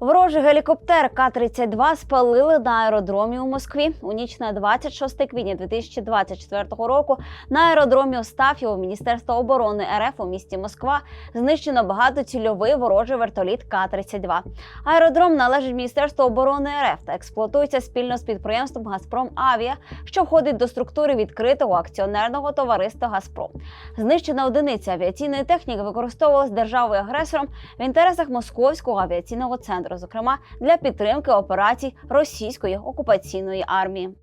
Ворожий гелікоптер К-32 спалили на аеродромі у Москві у ніч на 26 квітня 2024 року. На аеродромі Остаф'єво Міністерства оборони РФ у місті Москва знищено багатоцільовий ворожий вертоліт К-32. Аеродром належить Міністерству оборони РФ та експлуатується спільно з підприємством Газпром Авіа, що входить до структури відкритого акціонерного товариства Газпром. Знищена одиниця авіаційної техніки використовувалась державою агресором в інтересах Московського авіаційного центру, зокрема для підтримки операцій російської окупаційної армії.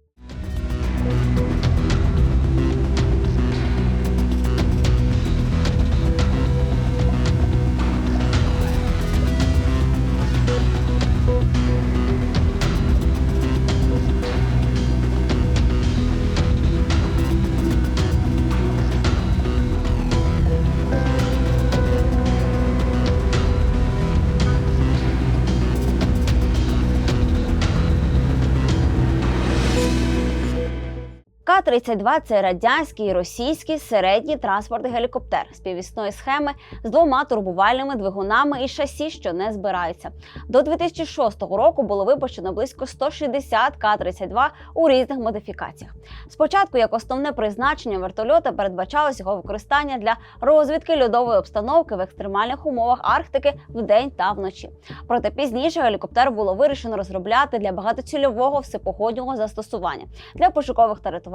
К-32 – це радянський і російський середній транспортний гелікоптер співвісної схеми з двома турбувальними двигунами і шасі, що не збираються. До 2006 року було випущено близько 160 К-32 у різних модифікаціях. Спочатку, як основне призначення вертольота, передбачалось його використання для розвідки льодової обстановки в екстремальних умовах Арктики вдень та вночі. Проте пізніше гелікоптер було вирішено розробляти для багатоцільового всепогоднього застосування для пошукових та рятувальних